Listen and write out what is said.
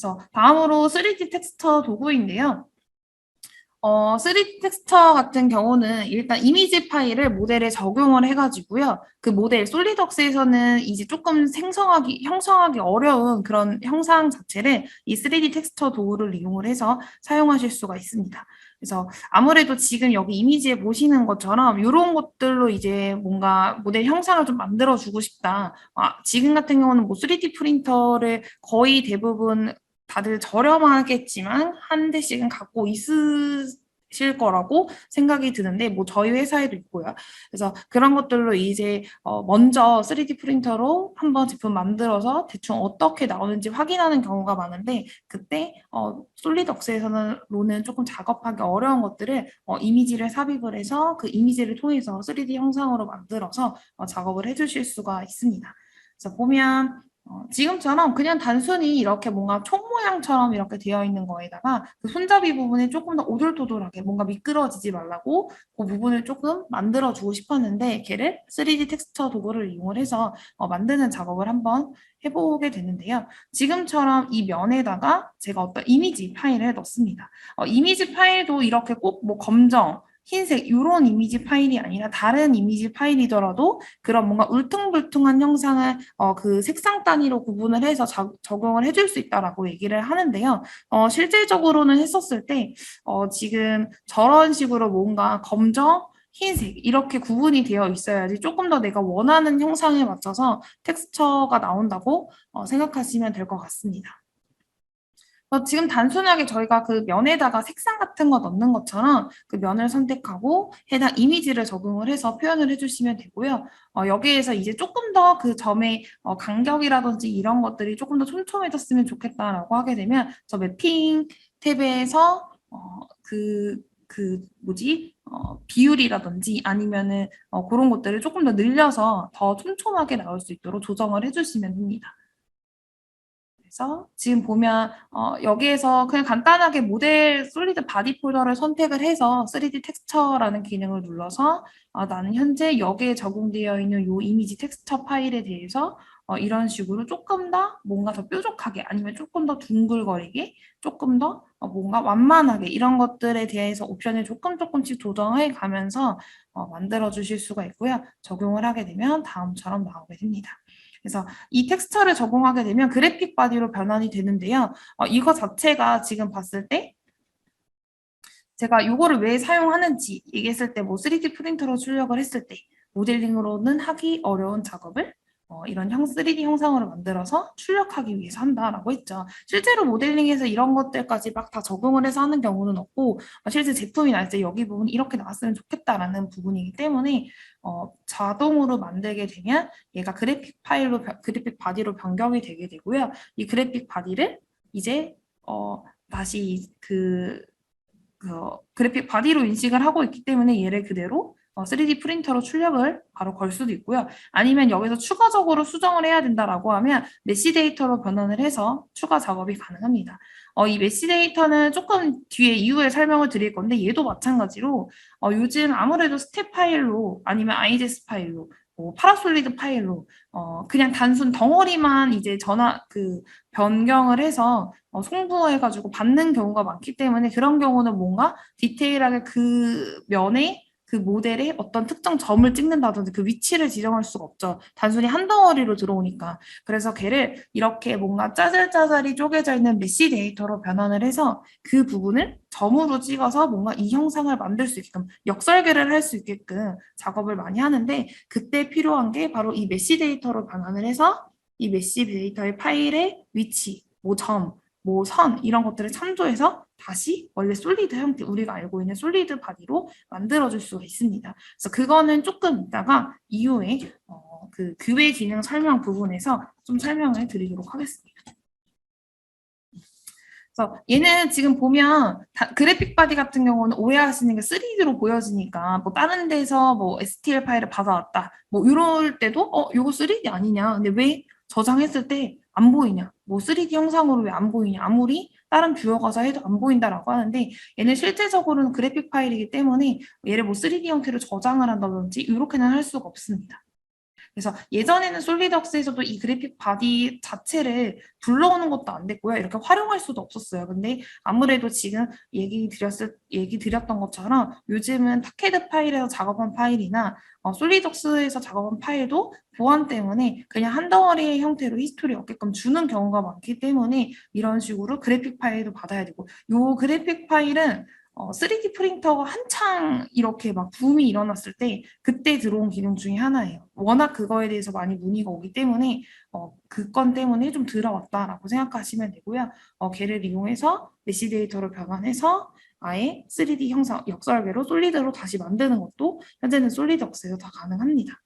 그래서 다음으로 3D 텍스처 도구인데요. 어, 3D 텍스처 같은 경우는 일단 이미지 파일을 모델에 적용을 해가지고요. 그 모델 솔리덕스에서는 이제 조금 생성하기, 형성하기 어려운 그런 형상 자체를 이 3D 텍스처 도구를 이용을 해서 사용하실 수가 있습니다. 그래서 아무래도 지금 여기 이미지에 보시는 것처럼 이런 것들로 이제 뭔가 모델 형상을 좀 만들어 주고 싶다. 아, 지금 같은 경우는 뭐 3D 프린터를 거의 대부분 다들 저렴하겠지만 한 대씩은 갖고 있으실 거라고 생각이 드는데 뭐 저희 회사에도 있고요. 그래서 그런 것들로 이제 어 먼저 3D 프린터로 한번 제품 만들어서 대충 어떻게 나오는지 확인하는 경우가 많은데 그때 어 솔리드웍스에서는 조금 작업하기 어려운 것들을 어 이미지를 삽입을 해서 그 이미지를 통해서 3D 형상으로 만들어서 어 작업을 해주실 수가 있습니다. 그래서 보면 어, 지금처럼 그냥 단순히 이렇게 뭔가 총 모양처럼 이렇게 되어 있는 거에다가 그 손잡이 부분이 조금 더 오돌토돌하게 뭔가 미끄러지지 말라고 그 부분을 조금 만들어 주고 싶었는데 걔를 3D 텍스처 도구를 이용을 해서 어, 만드는 작업을 한번 해보게 됐는데요. 지금처럼 이 면에다가 제가 어떤 이미지 파일을 넣습니다. 어, 이미지 파일도 이렇게 꼭 뭐 검정, 흰색 이런 이미지 파일이 아니라 다른 이미지 파일이더라도 그런 뭔가 울퉁불퉁한 형상을 어, 그 색상 단위로 구분을 해서 자, 적용을 해줄 수 있다라고 얘기를 하는데요. 어, 실질적으로는 했었을 때 어, 지금 저런 식으로 뭔가 검정 흰색 이렇게 구분이 되어 있어야지 조금 더 내가 원하는 형상에 맞춰서 텍스처가 나온다고 어, 생각하시면 될 것 같습니다. 어, 지금 단순하게 저희가 그 면에다가 색상 같은 거 넣는 것처럼 그 면을 선택하고 해당 이미지를 적용을 해서 표현을 해주시면 되고요. 어, 여기에서 이제 조금 더 그 점의 어, 간격이라든지 이런 것들이 조금 더 촘촘해졌으면 좋겠다라고 하게 되면 저 매핑 탭에서 어, 그, 그 뭐지 어, 비율이라든지 아니면은 어, 그런 것들을 조금 더 늘려서 더 촘촘하게 나올 수 있도록 조정을 해주시면 됩니다. 그래서 지금 보면 어, 여기에서 그냥 간단하게 모델 솔리드 바디 폴더를 선택을 해서 3D 텍스처라는 기능을 눌러서 어, 나는 현재 여기에 적용되어 있는 이 이미지 텍스처 파일에 대해서 어, 이런 식으로 조금 더 뭔가 더 뾰족하게 아니면 조금 더 둥글거리게 조금 더 어, 뭔가 완만하게 이런 것들에 대해서 옵션을 조금 조금씩 조정해 가면서 어, 만들어 주실 수가 있고요. 적용을 하게 되면 다음처럼 나오게 됩니다. 그래서 이 텍스처를 적용하게 되면 그래픽 바디로 변환이 되는데요. 어, 이거 자체가 지금 봤을 때 제가 이거를 왜 사용하는지 얘기했을 때 뭐 3D 프린터로 출력을 했을 때 모델링으로는 하기 어려운 작업을 어, 이런 형 3D 형상으로 만들어서 출력하기 위해서 한다라고 했죠. 실제로 모델링에서 이런 것들까지 막 다 적용을 해서 하는 경우는 없고 어, 실제 제품이 날 때 여기 부분 이렇게 나왔으면 좋겠다라는 부분이기 때문에 어, 자동으로 만들게 되면 얘가 그래픽 파일로 그래픽 바디로 변경이 되게 되고요. 이 그래픽 바디를 이제 어, 다시 그, 그 그래픽 바디로 인식을 하고 있기 때문에 얘를 그대로 3D 어, 프린터로 출력을 바로 걸 수도 있고요. 아니면 여기서 추가적으로 수정을 해야 된다라고 하면 메시 데이터로 변환을 해서 추가 작업이 가능합니다. 어, 이 메시 데이터는 조금 뒤에 이후에 설명을 드릴 건데 얘도 마찬가지로 어, 요즘 아무래도 스텝 파일로 아니면 IDES 파일로 뭐 파라솔리드 파일로 어, 그냥 단순 덩어리만 이제 전화 그 변경을 해서 어, 송부해가지고 받는 경우가 많기 때문에 그런 경우는 뭔가 디테일하게 그 면에 그 모델에 어떤 특정 점을 찍는다든지 그 위치를 지정할 수가 없죠. 단순히 한 덩어리로 들어오니까. 그래서 걔를 이렇게 뭔가 짜잘짜잘이 쪼개져 있는 메시 데이터로 변환을 해서 그 부분을 점으로 찍어서 뭔가 이 형상을 만들 수 있게끔 역설계를 할 수 있게끔 작업을 많이 하는데 그때 필요한 게 바로 이 메시 데이터로 변환을 해서 이 메시 데이터의 파일의 위치, 뭐 점, 뭐 선 이런 것들을 참조해서 다시 원래 솔리드 형태 우리가 알고 있는 솔리드 바디로 만들어줄 수가 있습니다. 그래서 그거는 조금 이따가 이후에 어, 그 규외 기능 설명 부분에서 좀 설명을 드리도록 하겠습니다. 그래서 얘는 지금 보면 그래픽 바디 같은 경우는 오해하시는 게 3D로 보여지니까 뭐 다른 데서 뭐 STL 파일을 받아왔다 뭐 이럴 때도 어 이거 3D 아니냐 근데 왜 저장했을 때 안 보이냐 뭐 3D 형상으로 왜 안 보이냐 아무리 다른 뷰어 가서 해도 안 보인다라고 하는데 얘는 실제적으로는 그래픽 파일이기 때문에 얘를 뭐 3D 형태로 저장을 한다든지 이렇게는 할 수가 없습니다. 그래서 예전에는 솔리덕스에서도 이 그래픽 바디 자체를 불러오는 것도 안 됐고요. 이렇게 활용할 수도 없었어요. 근데 아무래도 지금 얘기 드렸을 얘기 드렸던 것처럼 요즘은 타케드 파일에서 작업한 파일이나 어, 솔리덕스에서 작업한 파일도 보안 때문에 그냥 한 덩어리의 형태로 히스토리 얻게끔 주는 경우가 많기 때문에 이런 식으로 그래픽 파일도 받아야 되고 요 그래픽 파일은 어, 3D 프린터가 한창 이렇게 막 붐이 일어났을 때 그때 들어온 기능 중에 하나예요. 워낙 그거에 대해서 많이 문의가 오기 때문에 어, 그 건 때문에 좀 들어왔다라고 생각하시면 되고요. 어, 걔를 이용해서 메시 데이터로 변환해서 아예 3D 형상 역설계로 솔리드로 다시 만드는 것도 현재는 솔리드웍스에서 다 가능합니다.